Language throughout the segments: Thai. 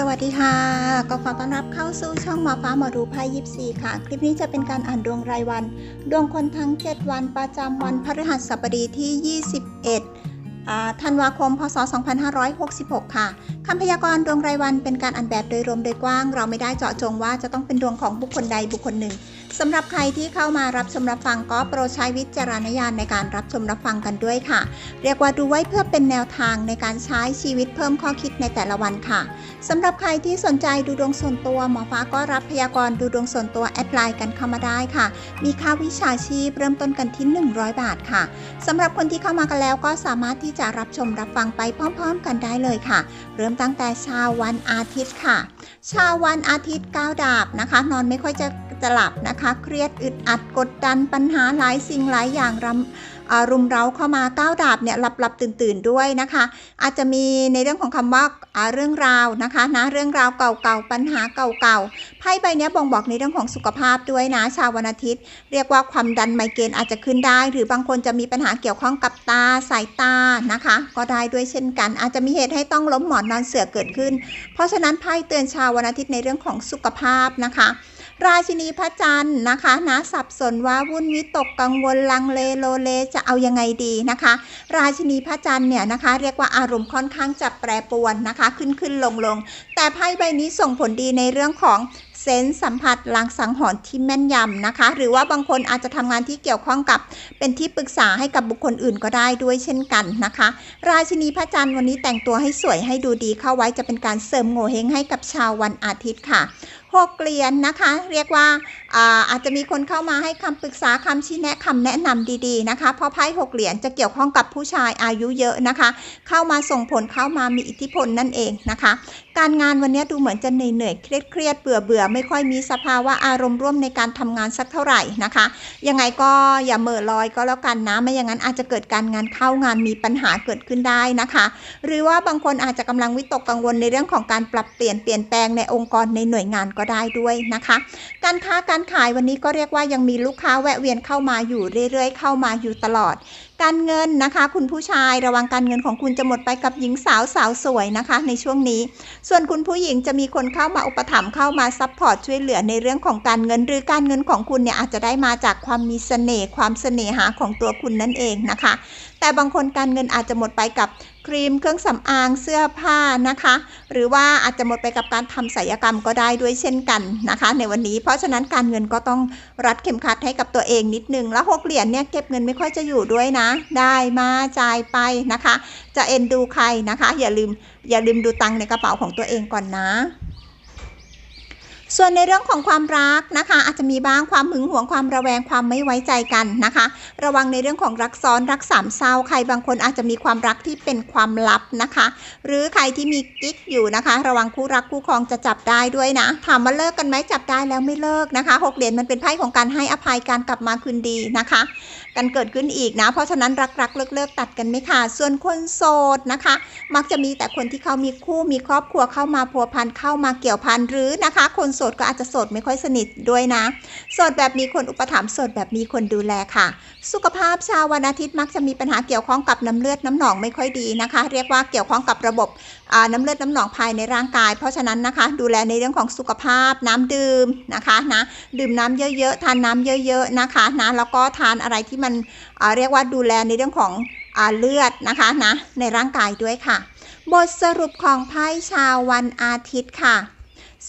สวัสดีค่ะ ก็ขอต้อนรับเข้าสู่ช่องหมอฟ้าหมอดูไพ่ยิปซีค่ะ คลิปนี้จะเป็นการอ่านดวงรายวัน ดวงคนทั้ง 7 วันประจำวันพฤหัสบดีที่ 21ธันวาคม พศ 2566 ค่ะ คำพยากรณ์ดวงรายวันเป็นการอ่านแบบโดยรวมโดยกว้าง เราไม่ได้เจาะจงว่าจะต้องเป็นดวงของบุคคลใดบุคคลหนึ่งสำหรับใครที่เข้ามารับชมรับฟังก็โปรดใช้วิจารณญาณในการรับชมรับฟังกันด้วยค่ะ เรียกว่าดูไว้เพื่อเป็นแนวทางในการใช้ชีวิตเพิ่มข้อคิดในแต่ละวันค่ะสำหรับใครที่สนใจดูดวงส่วนตัวหมอฟ้าก็รับพยากรณ์ดูดวงส่วนตัวแอดไลน์กันเข้ามาได้ค่ะ มีค่าวิชาชีพเริ่มต้นกันที่ 100 บาทค่ะสำหรับคนที่เข้ามากันแล้วก็สามารถที่จะรับชมรับฟังไปพร้อม ๆ กันได้เลยค่ะ เริ่มตั้งแต่เช้าวันอาทิตย์ค่ะเช้าวันอาทิตย์ก้าวดาบนะคะ นอนไม่ค่อยจะจะหลับนะคะ เครียดอึดอัดกดดันปัญหาหลายสิ่งหลายอย่างรำ รุมเร้าเข้ามาก้าวดาบเนี่ยหลับหลับตื่นตื่นด้วยนะคะ อาจจะมีในเรื่องของคำว่าอ่าเรื่องราวนะคะนะเรื่องราวเก่าๆปัญหาเก่าๆไพ่ใบนี้บ่งบอกในเรื่องของสุขภาพด้วยนะชาววันอาทิตย์ เรียกว่าความดันไมเกรนอาจจะขึ้นได้ หรือบางคนจะมีปัญหาเกี่ยวข้องกับตาสายตานะคะ ก็ได้ด้วยเช่นกัน อาจจะมีเหตุให้ต้องล้มหมอนนอนเสือเกิดขึ้น เพราะฉะนั้นไพ่เตือนชาววันอาทิตย์ในเรื่องของสุขภาพนะคะ ราชินีพระจันทร์นะคะนะสับสนว่าวุ่นวิตกกังวลลังเลโลเลจะเอายังไงดีนะคะ ราชินีพระจันทร์เนี่ยนะคะ เรียกว่าอารมณ์ค่อนข้างจะแปรปรวนนะคะ ขึ้นขึ้นลงลงแต่ไพ่ใบนี้ส่งผลดีในเรื่องของเซนส์สัมผัสลางสังหรณ์ที่แม่นยำนะคะ หรือว่าบางคนอาจจะทำงานที่เกี่ยวข้องกับ เป็นที่ปรึกษาให้กับบุคคลอื่นก็ได้ด้วยเช่นกันนะคะ ราชินีพระจันทร์วันนี้แต่งตัวให้สวยให้ดูดีเข้าไว้จะเป็นการเสริมโงเฮงให้กับชาววันอาทิตย์ค่ะ หกเหรียญนะคะ เรียกว่าอาอาจจะมีคนเข้ามาให้คำปรึกษาคำชี้แนะคำแนะนำดีๆนะคะ เพราะไพ่หกเหรียญจะเกี่ยวข้องกับผู้ชายอายุเยอะนะคะ เข้ามาส่งผลเข้ามามีอิทธิพลนั่นเองนะคะ การงานวันนี้ดูเหมือนจะเหนื่อยๆเครียดเครียดๆเบื่อเบื่อไม่ค่อยมีสภาวะอารมณ์ร่วมในการทำงานสักเท่าไหร่นะคะ ยังไงก็อย่าเหม่อลอยก็แล้วกันนะไม่อย่างนั้นอาจจะเกิดการงานเข้างานมีปัญหาเกิดขึ้นได้นะคะ หรือว่าบางคนอาจจะกำลังวิตกกังวลในเรื่องของการปรับเปลี่ยนเปลี่ยนแปลงในองค์กรในหน่วยงานก็ได้ด้วยนะคะ การค้าการขายวันนี้ก็เรียกว่ายังมีลูกค้าแวะเวียนเข้ามาอยู่เรื่อยๆ เข้ามาอยู่ตลอด การเงินนะคะ คุณผู้ชายระวังการเงินของคุณจะหมดไปกับหญิงสาวสาวสวยนะคะ ในช่วงนี้ ส่วนคุณผู้หญิงจะมีคนเข้ามาอุปถัมภ์เข้ามาซัพพอร์ตช่วยเหลือในเรื่องของการเงิน หรือการเงินของคุณเนี่ยอาจจะได้มาจากความมีเสน่ห์ความเสน่หาของตัวคุณนั่นเองนะคะ แต่บางคนการเงินอาจจะหมดไปกับ ครีมเครื่องสำอางเสื้อผ้านะคะ หรือว่าอาจจะหมดไปกับการทำศัลยกรรมก็ได้ด้วยเช่นกันนะคะ ในวันนี้เพราะฉะนั้นการเงินก็ต้องรัดเข็มขัดให้กับตัวเองนิดนึง แล้วหกเหรียญเนี่ยเก็บเงินไม่ค่อยจะอยู่ด้วยนะ ได้มาจ่ายไปนะคะ จะเอ็นดูใครนะคะ อย่าลืมอย่าลืมดูตังในกระเป๋าของตัวเองก่อนนะ ส่วนในเรื่องของความรักนะคะ อาจจะมีบ้างความหึงหวงความระแวงความไม่ไว้ใจกันนะคะ ระวังในเรื่องของรักซ้อนรักสามเศร้าใครบางคนอาจจะมีความรักที่เป็นความลับนะคะ หรือใครที่มีกิ๊กอยู่นะคะ ระวังคู่รักคู่ครองจะจับได้ด้วยนะถามว่าเลิกกันไหมจับได้แล้วไม่เลิกนะคะหกเหรียญมันเป็นไพ่ของการให้อภัยการกลับมาคืนดีนะคะ กันเกิดขึ้นอีกนะ เพราะฉะนั้นรักรักเลิกเลิกตัดกันไม่ขาดส่วนคนโสดนะคะ มักจะมีแต่คนที่เขามีคู่มีครอบครัวเข้ามาพัวพันเข้ามาเกี่ยวพันหรือนะคะ คนโสดก็อาจจะโสดไม่ค่อยสนิทด้วยนะโสดแบบมีคนอุปถัมภ์โสดแบบมีคนดูแลค่ะ สุขภาพชาววันอาทิตย์มักจะมีปัญหาเกี่ยวข้องกับน้ำเลือดน้ำหนองไม่ค่อยดีนะคะ เรียกว่าเกี่ยวข้องกับระบบน้ำเลือดน้ำหนองภายในร่างกาย เพราะฉะนั้นนะคะ ดูแลในเรื่องของสุขภาพน้ำดื่มนะคะนะดื่มน้ำเยอะๆทานน้ำเยอะ ๆนะคะนะแล้วก็ทานอะไรที่มันเรียกว่าดูแลในเรื่องของอเลือดนะคะนะในร่างกายด้วยค่ะ บทสรุปของไพ่ชาววันอาทิตย์ค่ะ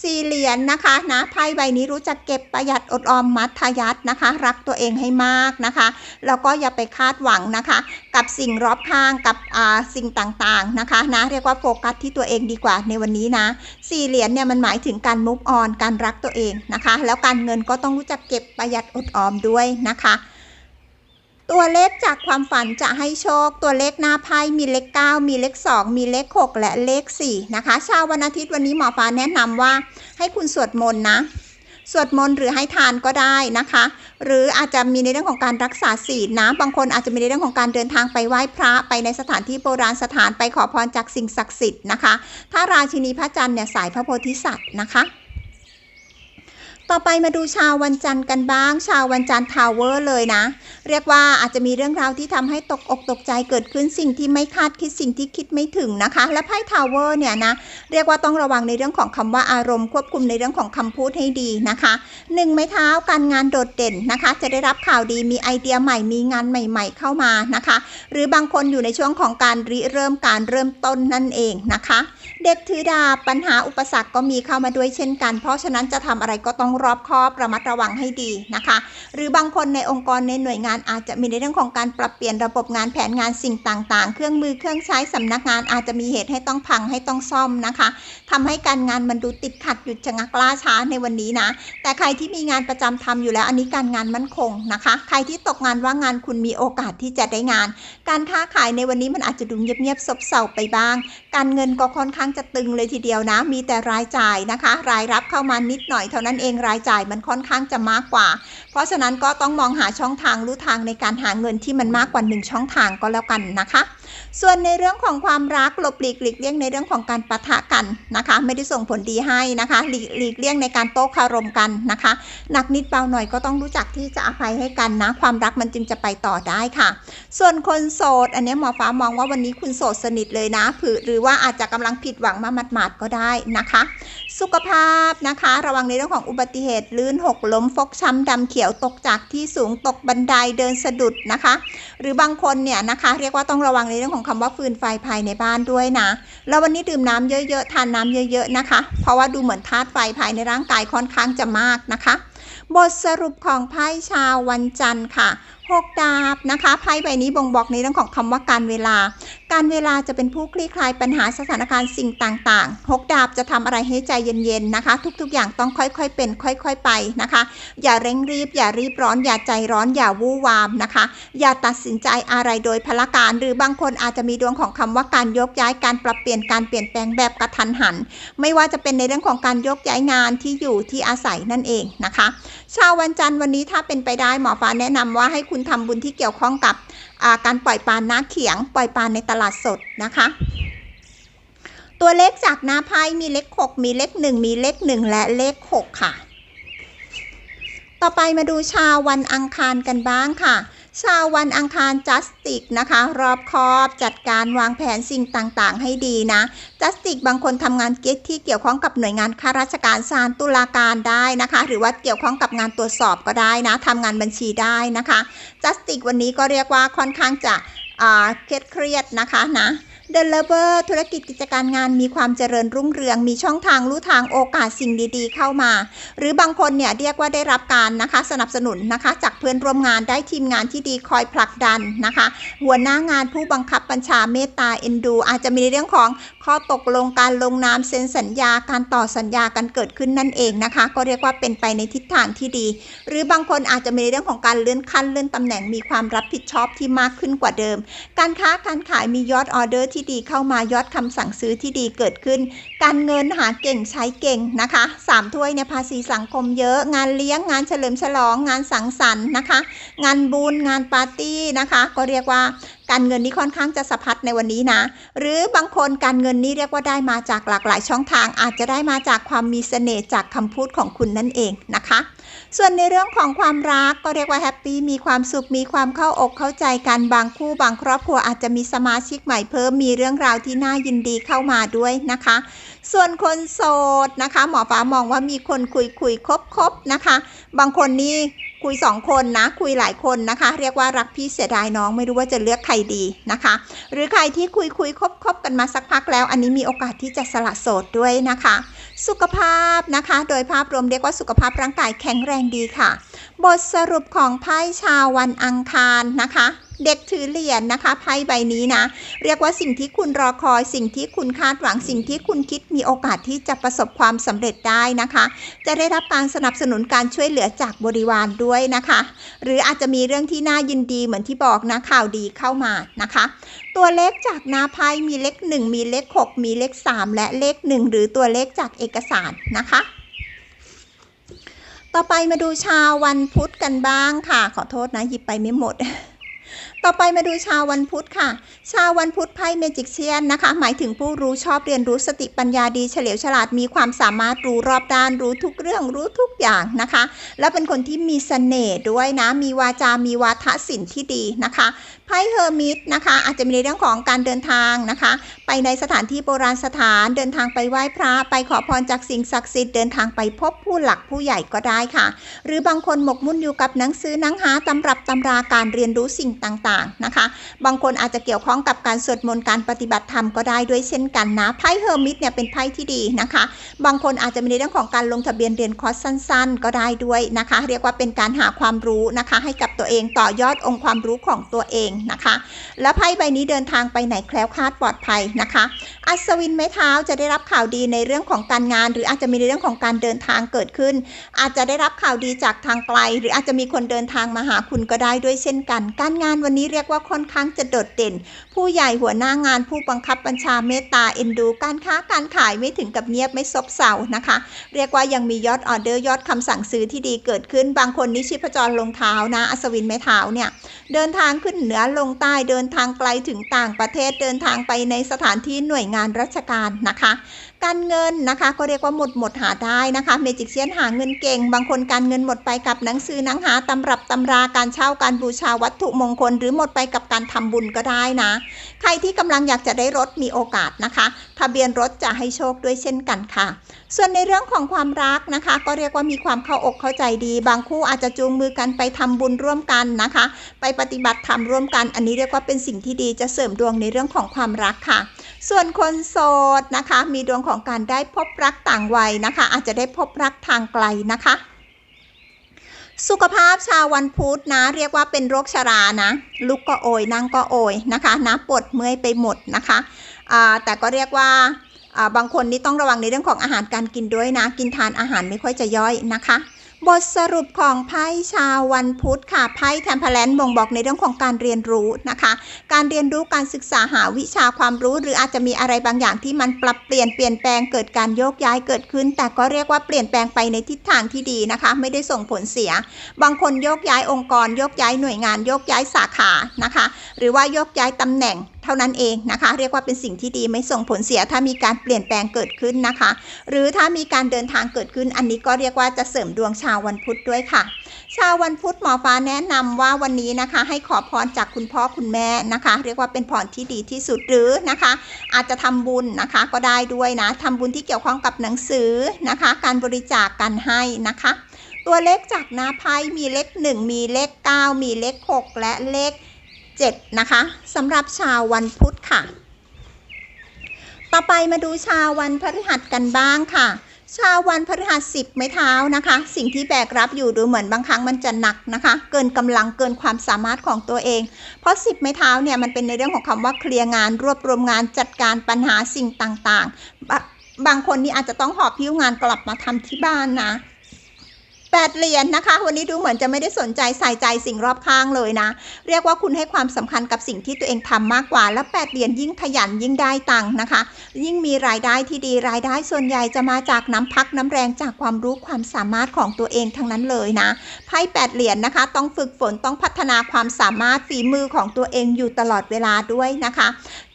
สี่เหรียญนะคะนะไพ่ใบนี้รู้จักเก็บประหยัดอดออมมัธยัตินะคะ รักตัวเองให้มากนะคะแล้วก็อย่าไปคาดหวังนะคะ กับสิ่งรอบข้างกับอ่าสิ่งต่างๆนะคะนะเรียกว่าโฟกัสที่ตัวเองดีกว่าในวันนี้นะสี่เหรียญเนี่ยมันหมายถึงการมุกออนการรักตัวเองนะคะ แล้วการเงินก็ต้องรู้จักเก็บประหยัดอดออมด้วยนะคะ ตัวเลขจากความฝันจะให้โชค ตัวเลขหน้าไพ่มีเลข 9 มีเลข 2 มีเลข 6 และเลข 4 นะคะชาววันอาทิตย์วันนี้หมอฟ้าแนะนำว่าให้คุณสวดมนต์นะสวดมนต์หรือให้ทานก็ได้นะคะ หรืออาจจะมีในเรื่องของการรักษาศีลนะบางคนอาจจะมีในเรื่องของการเดินทางไปไหว้พระไปในสถานที่โบราณสถานไปขอพรจากสิ่งศักดิ์สิทธิ์นะคะ ถ้าราชินีพระจันทร์เนี่ยสายพระโพธิสัตว์นะคะ ต่อไปมาดูชาววันจันทร์กันบ้าง ชาววันจันทร์ทาวเวอร์เลยนะ เรียกว่าอาจจะมีเรื่องราวที่ทำให้ตกอกตกใจเกิดขึ้นสิ่งที่ไม่คาดคิดสิ่งที่คิดไม่ถึงนะคะ และไพ่ทาวเวอร์เนี่ยนะเรียกว่าต้องระวังในเรื่องของคำว่าอารมณ์ควบคุมในเรื่องของคำพูดให้ดีนะคะหนึ่งไม้เท้าการงานโดดเด่นนะคะ จะได้รับข่าวดีมีไอเดียใหม่มีงานใหม่ ๆ เข้ามานะคะ หรือบางคนอยู่ในช่วงของการริเริ่มการเริ่มต้นนั่นเองนะคะ เด็กถือดาปัญหาอุปสรรคก็มีเข้ามาด้วยเช่นกัน เพราะฉะนั้นจะทำอะไรก็ต้องรอบคอบระมัดระวังให้ดีนะคะ หรือบางคนในองค์กรในหน่วยงานอาจจะมีในเรื่องของการปรับเปลี่ยนระบบงานแผนงานสิ่งต่าง ๆ เครื่องมือเครื่องใช้สำนักงานอาจจะมีเหตุให้ต้องพังให้ต้องซ่อมนะคะทำให้การงานมันดูติดขัดหยุดชะงักล่าช้าในวันนี้นะ แต่ใครที่มีงานประจำทำอยู่แล้วอันนี้การงานมั่นคงนะคะ ใครที่ตกงานว่างงานคุณมีโอกาสที่จะได้งาน การค้าขายในวันนี้มันอาจจะดูเงียบๆซบเซาไปบ้าง การเงินก็ค่อนข้างจะตึงเลยทีเดียวนะ มีแต่รายจ่ายนะคะ รายรับเข้ามานิดหน่อยเท่านั้นเองรายจ่ายมันค่อนข้างจะมากกว่า เพราะฉะนั้นก็ต้องมองหาช่องทางรู้ทางในการหาเงินที่มันมากกว่าหนึ่งช่องทางก็แล้วกันนะคะ ส่วนในเรื่องของความรักหลบหลีกหลีกเลี่ยงในเรื่องของการปะทะกันนะคะ ไม่ได้ส่งผลดีให้นะคะหลีกหลีกเลี่ยงในการโต้คารมกันนะคะหนักนิดเบาหน่อยก็ต้องรู้จักที่จะอภัยให้กันนะ ความรักมันจึงจะไปต่อได้ค่ะ ส่วนคนโสด อันนี้หมอฟ้ามองว่าวันนี้คุณโสดสนิทเลยนะหรือว่าอาจจะกำลังผิดหวังมาหมาดๆก็ได้นะคะ สุขภาพนะคะ ระวังในเรื่องของอุบัติเหตุลื่นหกล้มฟกช้ำดำเขียวตกจากที่สูงตกบันไดเดินสะดุดนะคะ หรือบางคนเนี่ยนะคะ เรียกว่าต้องระวังในเรื่องของคำว่าฟืนไฟภายในบ้านด้วยนะแล้ววันนี้ดื่มน้ำเยอะๆทานน้ำเยอะ ๆนะคะ เพราะว่าดูเหมือนธาตุไฟภายในร่างกายค่อนข้างจะมากนะคะ บทสรุปของไพ่ชาววันจันทร์ค่ะ หกดาบนะคะไพ่ใบนี้บ่งบอกในเรื่องของคำว่าการเวลา การเวลาจะเป็นผู้คลี่คลายปัญหาสถานการณ์สิ่งต่างๆหกดาบจะทำอะไรให้ใจเย็นๆนะคะ ทุกๆ อย่างต้องค่อยๆเป็น ค่อยๆไปนะคะ อย่าเร่งรีบ อย่ารีบร้อน อย่าใจร้อนอย่าวู่วามนะคะ อย่าตัดสินใจอะไรโดยพละการ หรือบางคนอาจจะมีดวงของคำว่าการยกย้ายการปรับเปลี่ยนการเปลี่ยนแปลงแบบกระทันหัน ไม่ว่าจะเป็นในเรื่องของการยกย้ายงานที่อยู่ที่อาศัยนั่นเองนะคะ ชาววันจันทร์วันนี้ถ้าเป็นไปได้หมอฟ้าแนะนำว่าให้คุณทำบุญที่เกี่ยวข้องกับการปล่อยปลาน้าเขียง ปล่อยปลาในตลาดสดนะคะ ตัวเลขจากหน้าไพ่มีเลข 6 มีเลข 1 มีเลข 1 และเลข 6 ค่ะ ต่อไปมาดูชาววันอังคารกันบ้างค่ะ ชาววันอังคารจัสติกนะคะ รอบคอบจัดการวางแผนสิ่งต่างๆ ให้ดีนะจัสติกบางคนทำงานเก็ตที่เกี่ยวข้องกับหน่วยงานข้าราชการศาลตุลาการได้นะคะ หรือว่าเกี่ยวข้องกับงานตรวจสอบก็ได้นะทำงานบัญชีได้นะคะจัสติกวันนี้ก็เรียกว่าค่อนข้างจะเครียดเครียดนะคะนะ เดลเวอร์ธุรกิจกิจการงานมีความเจริญรุ่งเรือง มีช่องทางรู้ทางโอกาสสิ่งดีๆ เข้ามา หรือบางคนเนี่ยเรียกว่าได้รับการนะคะสนับสนุนนะคะจากเพื่อนร่วมงานได้ทีมงานที่ดีคอยผลักดันนะคะ หัวหน้างานผู้บังคับบัญชาเมตตาเอ็นดู อาจจะมีในเรื่องของ ข้อตกลงการลงนามเซ็นสัญญาการต่อสัญญากันเกิดขึ้นนั่นเองนะคะ ก็เรียกว่าเป็นไปในทิศทางที่ดี หรือบางคนอาจจะมีเรื่องของการเลื่อนขั้นเลื่อนตำแหน่งมีความรับผิดชอบที่มากขึ้นกว่าเดิม การค้าการขายมียอดออเดอร์ที่ดีเข้ามายอดคำสั่งซื้อที่ดีเกิดขึ้น การเงินหาเก่งใช้เก่งนะคะสามถ้วยในภาษีสังคมเยอะ งานเลี้ยงงานเฉลิมฉลองงานสังสรรค์นะคะ งานบุญงานปาร์ตี้นะคะ ก็เรียกว่า การเงินนี้ค่อนข้างจะสะพัดในวันนี้นะ หรือบางคนการเงินนี้เรียกว่าได้มาจากหลากหลายช่องทาง อาจจะได้มาจากความมีเสน่ห์จากคำพูดของคุณนั่นเองนะคะ ส่วนในเรื่องของความรักก็เรียกว่าแฮปปี้มีความสุขมีความเข้าอกเข้าใจกันบางคู่บางครอบครัวอาจจะมีสมาชิกใหม่เพิ่มมีเรื่องราวที่น่ายินดีเข้ามาด้วยนะคะ ส่วนคนโสดนะคะ หมอฟ้ามองว่ามีคนคุยคุยคบคบนะคะ บางคนนี่ คุยสองคนนะ คุยหลายคนนะคะ เรียกว่ารักพี่เสียดายน้องไม่รู้ว่าจะเลือกใครดีนะคะ หรือใครที่คุยคุยคบคบกันมาสักพักแล้ว อันนี้มีโอกาสที่จะสละโสดด้วยนะคะ สุขภาพนะคะ โดยภาพรวมเรียกว่าสุขภาพร่างกายแข็งแรงดีค่ะ บทสรุปของไพ่ชาววันอังคารนะคะ เด็กถือเหรียญนะคะไพ่ใบนี้นะ เรียกว่าสิ่งที่คุณรอคอย สิ่งที่คุณคาดหวังสิ่งที่คุณคิดมีโอกาสที่จะประสบความสำเร็จได้นะคะ จะได้รับการสนับสนุนการช่วยเหลือจากบริวารด้วยนะคะ หรืออาจจะมีเรื่องที่น่ายินดีเหมือนที่บอกนะข่าวดีเข้ามานะคะ ตัวเลขจากนาไพ่มีเลข 1 มีเลข 6 มีเลข 3 และเลข 1 หรือตัวเลขจากเอกสารนะคะต่อไปมาดูชาววันพุธกันบ้างค่ะ ขอโทษนะ หยิบไปไม่หมด ต่อไปมาดูชาววันพุธค่ะ ชาววันพุธไพ่เมจิกเชียนนะคะ หมายถึงผู้รู้ชอบเรียนรู้สติปัญญาดีเฉลียวฉลาดมีความสามารถรู้รอบด้านรู้ทุกเรื่องรู้ทุกอย่างนะคะ และเป็นคนที่มีเสน่ห์ด้วยนะ มีวาจา มีวาทศิลป์ที่ดีนะคะ ไพ่เฮอร์มิตนะคะ อาจจะมีในเรื่องของการเดินทางนะคะ ไปในสถานที่โบราณสถานเดินทางไปไหว้พระ ไปขอพรจากสิ่งศักดิ์สิทธิ์เดินทางไปพบผู้หลักผู้ใหญ่ก็ได้ค่ะ หรือบางคนหมกมุ่นอยู่กับหนังสือหนังหาตำรับตำราการเรียนรู้สิ่งต่างๆนะคะ บางคนอาจจะเกี่ยวข้องกับการสวดมนต์การปฏิบัติธรรมก็ได้ด้วยเช่นกันนะไพ่เฮอร์มิตเนี่ยเป็นไพ่ที่ดีนะคะ บางคนอาจจะมีในเรื่องของการลงทะเบียนเรียนคอร์สสั้น ๆ ก็ได้ด้วยนะคะ เรียกว่าเป็นการหาความรู้นะคะ ให้กับตัวเองต่อยอดองค์ความรู้ของตัวเองนะคะ และไพ่ใบนี้เดินทางไปไหนแคล้วคลาดปลอดภัยนะคะ อัศวินไม้เท้าจะได้รับข่าวดีในเรื่องของการงาน หรืออาจจะมีในเรื่องของการเดินทางเกิดขึ้น อาจจะได้รับข่าวดีจากทางไกล หรืออาจจะมีคนเดินทางมาหาคุณก็ได้ด้วยเช่นกัน การงานวันนี้เรียกว่าค่อนข้างจะโดดเด่น ผู้ใหญ่หัวหน้างานผู้บังคับบัญชาเมตตาเอ็นดู การค้าการขายไม่ถึงกับเงียบไม่ซบเซานะคะ เรียกว่ายังมียอดออเดอร์ยอดคำสั่งซื้อที่ดีเกิดขึ้น บางคนนิชิพจรลงเท้านะอัศวินไม้เท้าเนี่ยเดินทางขึ้นเหนือลงใต้เดินทางไกลถึงต่างประเทศเดินทางไปในสถานที่หน่วยงานราชการนะคะ การเงินนะคะก็เรียกว่าหมดหมดหาได้นะคะเมจิกเซียนหาเงินเก่ง บางคนการเงินหมดไปกับหนังสือหนังหาตำรับตำราการเช่าการบูชาวัตถุมงคล หรือหมดไปกับการทำบุญก็ได้นะ ใครที่กำลังอยากจะได้รถมีโอกาสนะคะ ทะเบียนรถจะให้โชคด้วยเช่นกันค่ะ ส่วนในเรื่องของความรักนะคะ ก็เรียกว่ามีความเข้าอกเข้าใจดี บางคู่อาจจะจูงมือกันไปทำบุญร่วมกันนะคะ ไปปฏิบัติธรรมร่วมกัน อันนี้เรียกว่าเป็นสิ่งที่ดีจะเสริมดวงในเรื่องของความรักค่ะ ส่วนคนโสดนะคะ มีดวงของการได้พบรักต่างวัยนะคะ อาจจะได้พบรักทางไกลนะคะ สุขภาพชาววันพุธนะ เรียกว่าเป็นโรคชรานะลุกก็โอยนั่งก็โอยนะคะนะปวดเมื่อยไปหมดนะคะแต่ก็เรียกว่าบางคนนี่ต้องระวังในเรื่องของอาหารการกินด้วยนะ กินทานอาหารไม่ค่อยจะย่อยนะคะ บทสรุปของไพ่ชาววันพุธค่ะไพ่แทมเพลนบ่งบอกในเรื่องของการเรียนรู้นะคะ การเรียนรู้การศึกษาหาวิชาความรู้ หรืออาจจะมีอะไรบางอย่างที่มันปรับเปลี่ยนเปลี่ยนแปลงเกิดการโยกย้ายเกิดขึ้น แต่ก็เรียกว่าเปลี่ยนแปลงไปในทิศทางที่ดีนะคะ ไม่ได้ส่งผลเสีย บางคนโยกย้ายองค์กร โยกย้ายหน่วยงานโยกย้ายสาขานะคะ หรือว่าโยกย้ายตำแหน่ง ท่านั้นเองนะคะ เรียกว่าเป็นสิ่งที่ดีไม่ส่งผลเสียถ้ามีการเปลี่ยนแปลงเกิดขึ้นนะคะ หรือถ้ามีการเดินทางเกิดขึ้น อันนี้ก็เรียกว่าจะเสริมดวงชาววันพุธด้วยค่ะ ชาววันพุธหมอฟ้าแนะนำว่าวันนี้นะคะ ให้ขอพรจากคุณพ่อคุณแม่นะคะ เรียกว่าเป็นพรที่ดีที่สุดหรือนะคะ อาจจะทำบุญนะคะก็ได้ด้วยนะทำบุญที่เกี่ยวข้องกับหนังสือนะคะ การบริจาคการให้นะคะตัวเลขจากหน้าไพ่มีเลข 1 มีเลข 9 มีเลข 6 และเลข 7 นะคะสำหรับชาววันพุธค่ะ ต่อไปมาดูชาววันพฤหัสกันบ้างค่ะ ชาววันพฤหัสสิบไม้เท้านะคะ สิ่งที่แบกรับอยู่ดูเหมือนบางครั้งมันจะหนักนะคะ เกินกำลังเกินความสามารถของตัวเอง เพราะสิบไม้เท้าเนี่ยมันเป็นในเรื่องของคำว่าเคลียร์งาน รวบรวมงานจัดการปัญหาสิ่งต่างๆบบางคนนี่อาจจะต้องหอบพิ้วงานกลับมาทำที่บ้านนะ แปดเหรียญนะคะ วันนี้ดูเหมือนจะไม่ได้สนใจใส่ใจสิ่งรอบข้างเลยนะ เรียกว่าคุณให้ความสำคัญกับสิ่งที่ตัวเองทำมากกว่า และแปดเหรียญยิ่งขยันยิ่งได้ตังค์นะคะ ยิ่งมีรายได้ที่ดีรายได้ส่วนใหญ่จะมาจากน้ำพักน้ำแรงจากความรู้ความสามารถของตัวเองทั้งนั้นเลยนะไพ่แปดเหรียญนะคะ ต้องฝึกฝนต้องพัฒนาความสามารถฝีมือของตัวเองอยู่ตลอดเวลาด้วยนะคะ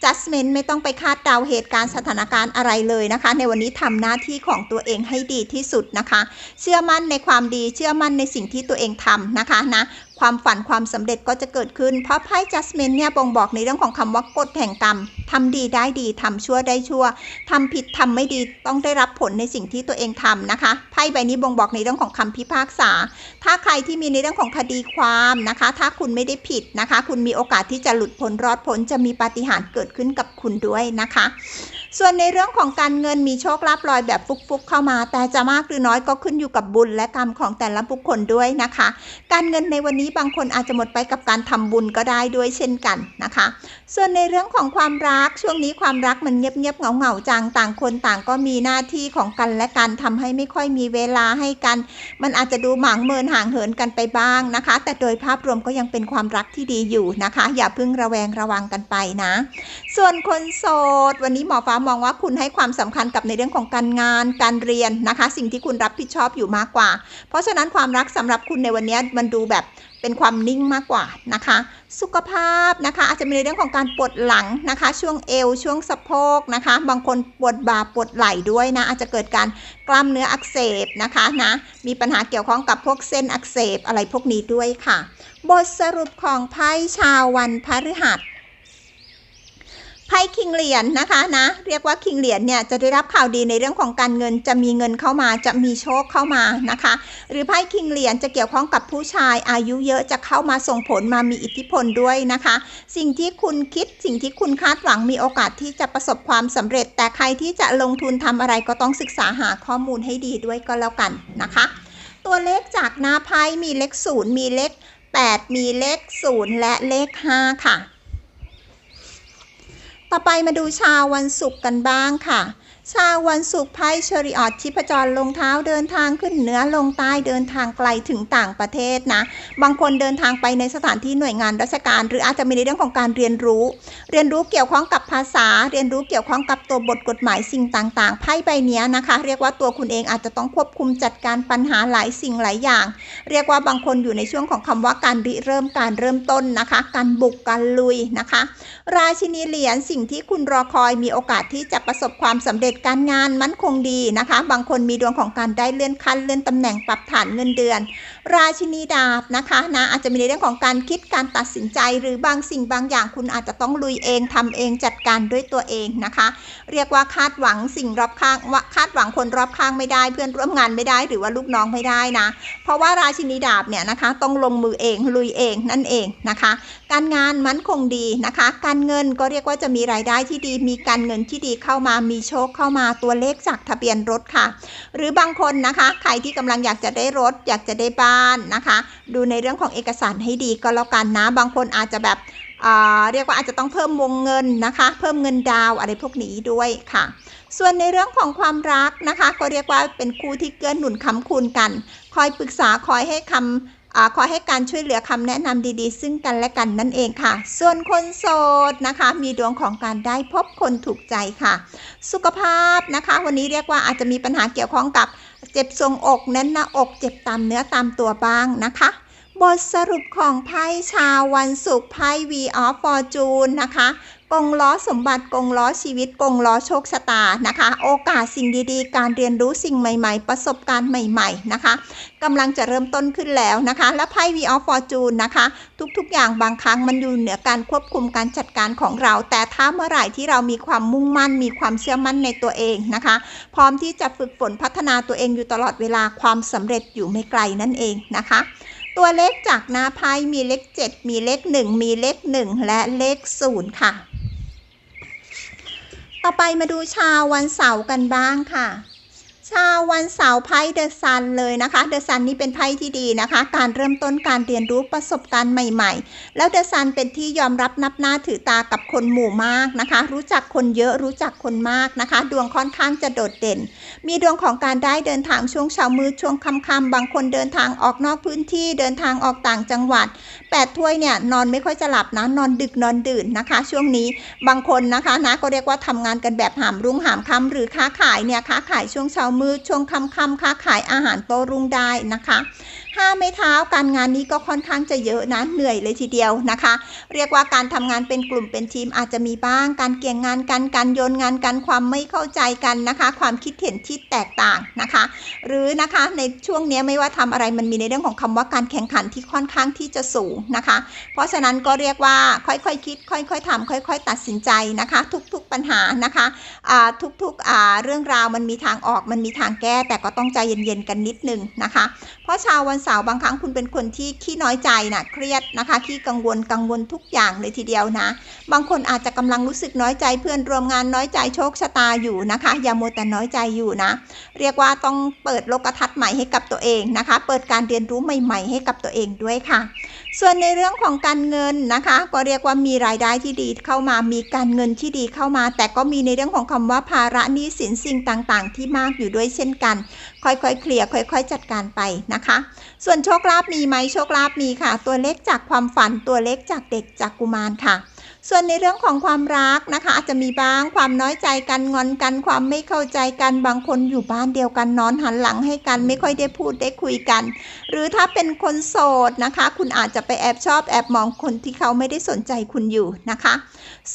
judgment ไม่ต้องไปคาดเดาเหตุการณ์สถานการณ์อะไรเลยนะคะ ในวันนี้ทำหน้าที่ของตัวเองให้ดีที่สุดนะคะ เชื่อมั่นในความดีเชื่อมั่นในสิ่งที่ตัวเองทำนะคะนะ ความฝันความสำเร็จก็จะเกิดขึ้น เพราะไพ่ judgment เนี่ยบ่งบอกในเรื่องของคำว่ากฎแห่งกรรมทำดีได้ดีทำชั่วได้ชั่วทำผิดทำไม่ดีต้องได้รับผลในสิ่งที่ตัวเองทำนะคะไพ่ใบนี้บ่งบอกในเรื่องของคำพิพากษา ถ้าใครที่มีในเรื่องของคดีความนะคะ ถ้าคุณไม่ได้ผิดนะคะ คุณมีโอกาสที่จะหลุดพ้นรอดพ้นจะมีปาฏิหาริย์เกิดขึ้นกับคุณด้วยนะคะ ส่วนในเรื่องของการเงินมีโชคลาภลอยแบบฟุกๆเข้ามา แต่จะมากหรือน้อยก็ขึ้นอยู่กับบุญและกรรมของแต่ละบุคคลด้วยนะคะ การเงินในวันนี้บางคนอาจจะหมดไปกับการทำบุญก็ได้ด้วยเช่นกันนะคะ ส่วนในเรื่องของความรักช่วงนี้ความรักมันเงียบๆเหงาๆจังต่างคนต่างก็มีหน้าที่ของกันและกันทำให้ไม่ค่อยมีเวลาให้กัน มันอาจจะดูหมางเมินห่างเหินกันไปบ้างนะคะ แต่โดยภาพรวมก็ยังเป็นความรักที่ดีอยู่นะคะ อย่าเพิ่งระแวงระวังกันไปนะ ส่วนคนโสด วันนี้หมอฟ้ามมองว่าคุณให้ความสำคัญกับในเรื่องของการงาน การเรียนนะคะ สิ่งที่คุณรับผิดชอบอยู่มากกว่า เพราะฉะนั้นความรักสำหรับคุณในวันนี้มันดูแบบเป็นความนิ่งมากกว่านะคะ สุขภาพนะคะอาจจะมีในเรื่องของการปวดหลังนะคะ ช่วงเอวช่วงสะโพกนะคะ บางคนปวดบ่าปวดไหล่ด้วยนะ อาจจะเกิดการกล้ามเนื้ออักเสบนะคะนะมีปัญหาเกี่ยวข้องกับพวกเส้นอักเสบอะไรพวกนี้ด้วยค่ะ บทสรุปของไพ่ชาววันพฤหัส ไพ่คิงเหรียญนะคะนะ เรียกว่าคิงเหรียญเนี่ยจะได้รับข่าวดีในเรื่องของการเงินจะมีเงินเข้ามาจะมีโชคเข้ามานะคะ หรือไพ่คิงเหรียญจะเกี่ยวข้องกับผู้ชายอายุเยอะจะเข้ามาส่งผลมามีอิทธิพลด้วยนะคะ สิ่งที่คุณคิดสิ่งที่คุณคาดหวังมีโอกาสที่จะประสบความสำเร็จ แต่ใครที่จะลงทุนทำอะไรก็ต้องศึกษาหาข้อมูลให้ดีด้วยก็แล้วกันนะคะ ตัวเลขจากหน้าไพ่มีเลขศูนย์มีเลข8 มีเลข 0 และเลข 5 ค่ะ ต่อไปมาดูชาววันศุกร์กันบ้างค่ะ ชาววันศุกร์ไพ่เชอริออตชิพจรลงเท้าเดินทางขึ้นเหนือลงใต้เดินทางไกลถึงต่างประเทศนะ บางคนเดินทางไปในสถานที่หน่วยงานราชการ หรืออาจจะมีในเรื่องของการเรียนรู้ เรียนรู้เกี่ยวข้องกับภาษา เรียนรู้เกี่ยวข้องกับตัวบทกฎหมายสิ่งต่างๆไพ่ใบนี้นะคะ เรียกว่าตัวคุณเองอาจจะต้องควบคุมจัดการปัญหาหลายสิ่งหลายอย่าง เรียกว่าบางคนอยู่ในช่วงของคำว่าการริเริ่มการเริ่มต้นนะคะ การบุกการลุยนะคะ ราชินีเหรียญสิ่งที่คุณรอคอยมีโอกาสที่จะประสบความสำเร็จการงานมั่นคงดีนะคะ บางคนมีดวงของการได้เลื่อนขั้นเลื่อนตำแหน่งปรับฐานเงินเดือน ราชินีดาบนะคะนะอาจจะมีในเรื่องของการคิดการตัดสินใจ หรือบางสิ่งบางอย่างคุณอาจจะต้องลุยเองทำเองจัดการด้วยตัวเองนะคะ เรียกว่าคาดหวังสิ่งรอบข้างว่าคาดหวังคนรอบข้างไม่ได้ เพื่อนร่วมงานไม่ได้หรือว่าลูกน้องไม่ได้นะ เพราะว่าราชินีดาบเนี่ยนะคะต้องลงมือเองลุยเองนั่นเองนะคะ การงานมั่นคงดีนะคะ การเงินก็เรียกว่าจะมีรายได้ที่ดี มีการเงินที่ดีเข้ามามีโชคเข้ามาตัวเลขจากทะเบียนรถค่ะ หรือบางคนนะคะ ใครที่กำลังอยากจะได้รถ อยากจะได้บ้านนะคะ ดูในเรื่องของเอกสารให้ดีก็แล้วกันนะ บางคนอาจจะแบบเรียกว่าอาจจะต้องเพิ่มวงเงินนะคะ เพิ่มเงินดาวอะไรพวกนี้ด้วยค่ะ ส่วนในเรื่องของความรักนะคะ ก็เรียกว่าเป็นคู่ที่เกื้อหนุนค้ำคูณกัน คอยปรึกษาคอยให้คำอขอให้การช่วยเหลือคำแนะนำดีๆ ซึ่งกันและกันนั่นเองค่ะ ส่วนคนโสดนะคะ มีดวงของการได้พบคนถูกใจค่ะ สุขภาพนะคะ วันนี้เรียกว่าอาจจะมีปัญหาเกี่ยวข้องกับ เจ็บทรงอกแน่นหน้าอกเจ็บตามเนื้อตามตัวบ้างนะคะ บทสรุปของไพ่ชาววันศุกร์ไพ่ V of Fortune นะคะ กงล้อสมบัติกงล้อชีวิตกงล้อโชคชะตานะคะ โอกาสสิ่งดีๆ การเรียนรู้สิ่งใหม่ ๆ ประสบการณ์ใหม่ๆนะคะกำลังจะเริ่มต้นขึ้นแล้วนะคะ และไพ่ V of Fortune นะคะ ทุกๆ อย่างบางครั้งมันอยู่เหนือการควบคุมการจัดการของเรา แต่ถ้าเมื่อไหร่ที่เรามีความมุ่งมั่น มีความเชื่อมั่นในตัวเองนะคะ พร้อมที่จะฝึกฝนพัฒนาตัวเองอยู่ตลอดเวลาความสำเร็จอยู่ไม่ไกลนั่นเองนะคะตัวเลขจากหน้าไพ่มีเลข 7 มีเลข 1 มีเลข 1 และเลข 0 ค่ะ ต่อไปมาดูชาววันเสาร์กันบ้างค่ะ ชาววันเสาร์ไพ่เดอะซันเลยนะคะ เดอะซันนี่เป็นไพ่ที่ดีนะคะ การเริ่มต้นการเรียนรู้ประสบการณ์ใหม่ ๆ แล้วเดอะซันเป็นที่ยอมรับนับหน้าถือตากับคนหมู่มากนะคะ รู้จักคนเยอะรู้จักคนมากนะคะ ดวงค่อนข้างจะโดดเด่น มีดวงของการได้เดินทางช่วงเช้ามืดช่วงค่ำๆบางคนเดินทางออกนอกพื้นที่เดินทางออกต่างจังหวัดแปดถ้วยเนี่ยนอนไม่ค่อยจะหลับนะนอนดึกนอนดื่นนะคะ ช่วงนี้บางคนนะคะนะก็เรียกว่าทำงานกันแบบหามรุ่งหามค่ำหรือค้าขายเนี่ยค้าขายช่วงเช้ามืดช่วงค่ำๆค้าขายอาหารโตรุ่งได้นะคะ ห้าไม้เท้าการงานนี้ก็ค่อนข้างจะเยอะนะเหนื่อยเลยทีเดียวนะคะ เรียกว่าการทำงานเป็นกลุ่มเป็นทีมอาจจะมีบ้าง การเกี่ยงงานกันการโยนงานกันความไม่เข้าใจกันนะคะ ความคิดเห็นที่แตกต่างนะคะ หรือนะคะในช่วงนี้ไม่ว่าทำอะไรมันมีในเรื่องของคำว่าการแข่งขันที่ค่อนข้างที่จะสูงนะคะ เพราะฉะนั้นก็เรียกว่าค่อยๆคคิด ค่อยๆทำค่อย ๆ ตัดสินใจนะคะ ทุกๆปัญหานะคะทุกๆเรื่องราวมันมีทางออกมันมีทางแก้แต่ก็ต้องใจเย็นๆกันนิดนึงนะคะเพราะชาววันเสาร์บางครั้งคุณเป็นคนที่ขี้น้อยใจนะเครียดนะคะขี้กังวลกังวลทุกอย่างเลยทีเดียวนะ บางคนอาจจะกำลังรู้สึกน้อยใจเพื่อนร่วมงานน้อยใจโชคชะตาอยู่นะคะ อย่าโมวแต่น้อยใจอยู่นะ เรียกว่าต้องเปิดโลกทัศน์ใหม่ให้กับตัวเองนะคะ เปิดการเรียนรู้ใหม่ ๆ ให้กับตัวเองด้วยค่ะส่วนในเรื่องของการเงินนะคะ ก็เรียกว่ามีรายได้ที่ดีเข้ามามีการเงินที่ดีเข้ามา แต่ก็มีในเรื่องของคำว่าภาระหนี้สินสิ่งต่างๆ ที่มากอยู่ด้วยเช่นกัน ค่อยๆเคลียร์ค่อยๆ จัดการไปนะคะ ส่วนโชคลาภมีไหมโชคลาภมีค่ะ ตัวเลขจากความฝันตัวเลขจากเด็กจากกุมารค่ะ ส่วนในเรื่องของความรักนะคะ อาจจะมีบ้างความน้อยใจกันงอนกันความไม่เข้าใจกันบางคนอยู่บ้านเดียวกันนอนหันหลังให้กันไม่ค่อยได้พูดได้คุยกัน หรือถ้าเป็นคนโสดนะคะ คุณอาจจะไปแอบชอบแอบมองคนที่เขาไม่ได้สนใจคุณอยู่นะคะ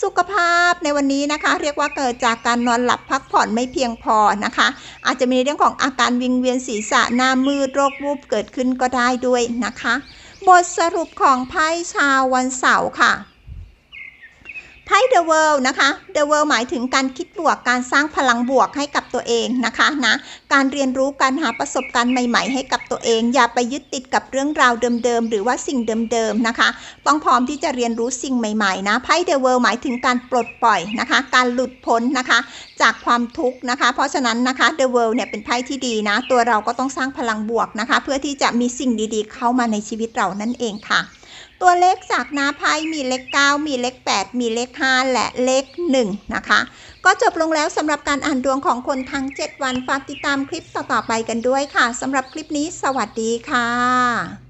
สุขภาพในวันนี้นะคะ เรียกว่าเกิดจากการนอนหลับพักผ่อนไม่เพียงพอนะคะ อาจจะมีเรื่องของอาการวิงเวียนศีรษะหน้ามืดโรควูบเกิดขึ้นก็ได้ด้วยนะคะ บทสรุปของไพ่ชาววันเสาร์ค่ะ ไพ่ The World นะคะ The World หมายถึงการคิดบวกการสร้างพลังบวกให้กับตัวเองนะคะนะการเรียนรู้การหาประสบการณ์ใหม่ๆ ให้กับตัวเอง อย่าไปยึดติดกับเรื่องราวเดิมๆ หรือว่าสิ่งเดิมๆนะคะ ต้องพร้อมที่จะเรียนรู้สิ่งใหม่ๆนะไพ่ The World หมายถึงการปลดปล่อยนะคะ การหลุดพ้นนะคะ จากความทุกข์นะคะ เพราะฉะนั้นนะคะ The World เนี่ยเป็นไพ่ที่ดีนะ ตัวเราก็ต้องสร้างพลังบวกนะคะ เพื่อที่จะมีสิ่งดีๆ เข้ามาในชีวิตเรานั่นเองค่ะ ตัวเลขจากหน้าไพ่มีเลข 9 มีเลข 8 มีเลข 5 และเลข 1 นะคะ ก็จบลงแล้วสำหรับการอ่านดวงของคนทั้ง 7 วัน ฝากติดตามคลิปต่อๆไปกันด้วยค่ะสำหรับคลิปนี้ สวัสดีค่ะ